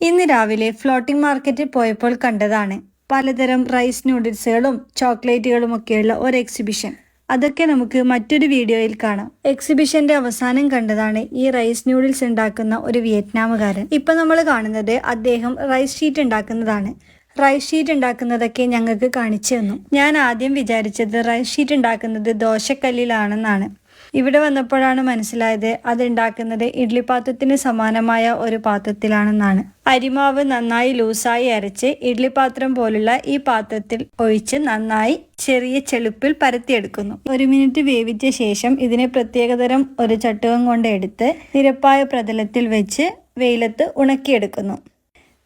ഇന്ന് രാവിലെ ഫ്ലോട്ടിംഗ് മാർക്കറ്റിൽ പോയപ്പോൾ കണ്ടതാണ് പലതരം റൈസ് നൂഡിൽസുകളും ചോക്ലേറ്റുകളും ഒക്കെയുള്ള ഒരു എക്സിബിഷൻ അതൊക്കെ നമുക്ക് മറ്റൊരു വീഡിയോയിൽ കാണാം. എക്സിബിഷന്റെ അവസാനം കണ്ടതാണ് ഈ റൈസ് നൂഡിൽസ് ഉണ്ടാക്കുന്ന ഒരു വിയറ്റ്നാമുകാരൻ. ഇപ്പൊ നമ്മൾ കാണുന്നത് അദ്ദേഹം റൈസ് ഷീറ്റ് ഉണ്ടാക്കുന്നതാണ്. റൈസ് ഷീറ്റ് ഉണ്ടാക്കുന്നതൊക്കെ ഞങ്ങൾക്ക് കാണിച്ചു തന്നു. ഞാൻ ആദ്യം വിചാരിച്ചത് റൈസ് ഷീറ്റ് ഉണ്ടാക്കുന്നത് ദോശക്കല്ലിലാണെന്നാണ്. ഇവിടെ വന്നപ്പോഴാണ് മനസ്സിലായത് അത് ഉണ്ടാക്കുന്നത് ഇഡ്ലിപ്പാത്രത്തിന് സമാനമായ ഒരു പാത്രത്തിലാണെന്നാണ്. അരിമാവ് നന്നായി ലൂസായി അരച്ച് ഇഡ്ലിപ്പാത്രം പോലുള്ള ഈ പാത്രത്തിൽ ഒഴിച്ച് നന്നായി ചെറിയ ചെളുപ്പിൽ പരത്തിയെടുക്കുന്നു. ഒരു മിനിറ്റ് വേവിച്ച ശേഷം ഇതിനെ പ്രത്യേകതരം ഒരു ചട്ടുകം കൊണ്ട് എടുത്ത് നിരപ്പായ പ്രതലത്തിൽ വെച്ച് വെയിലത്ത് ഉണക്കിയെടുക്കുന്നു.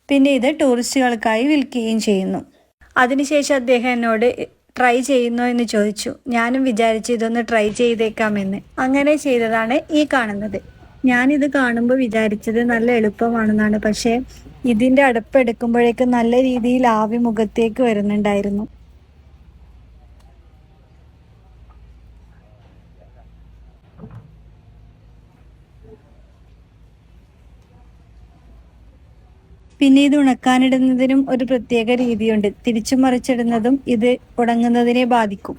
പിന്നെ ഇത് ടൂറിസ്റ്റുകൾക്കായി വിൽക്കുകയും ചെയ്യുന്നു. അതിനുശേഷം അദ്ദേഹം എന്നോട് ട്രൈ ചെയ്യുന്നോ എന്ന് ചോദിച്ചു. ഞാനും വിചാരിച്ചു ഇതൊന്ന് ട്രൈ ചെയ്തേക്കാമെന്ന്. അങ്ങനെ ചെയ്തതാണ് ഈ കാണുന്നത്. ഞാനിത് കാണുമ്പോൾ വിചാരിച്ചത് നല്ല എളുപ്പമാണെന്നാണ്. പക്ഷേ ഇതിന്റെ അടുപ്പെടുക്കുമ്പോഴേക്കും നല്ല രീതിയിൽ ആവി മുഖത്തേക്ക് വരുന്നുണ്ടായിരുന്നു. പിന്നെ ഇത് ഉണക്കാനിടുന്നതിനും ഒരു പ്രത്യേക രീതിയുണ്ട്. തിരിച്ചു മറിച്ചിടുന്നതും ഇത് ഉണങ്ങുന്നതിനെ ബാധിക്കും.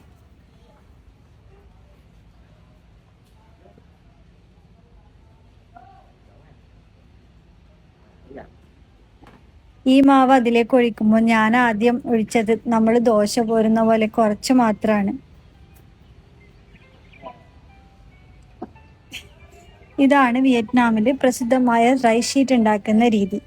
ഈ മാവ് അതിലേക്ക് ഒഴിക്കുമ്പോൾ ഞാൻ ആദ്യം ഒഴിച്ചത് നമ്മൾ ദോശ പോരുന്ന പോലെ കുറച്ച് മാത്രമാണ് ഇതാണ് വിയറ്റ്നാമിൽ പ്രസിദ്ധമായ റൈസ് ഷീറ്റ് ഉണ്ടാക്കുന്ന രീതി.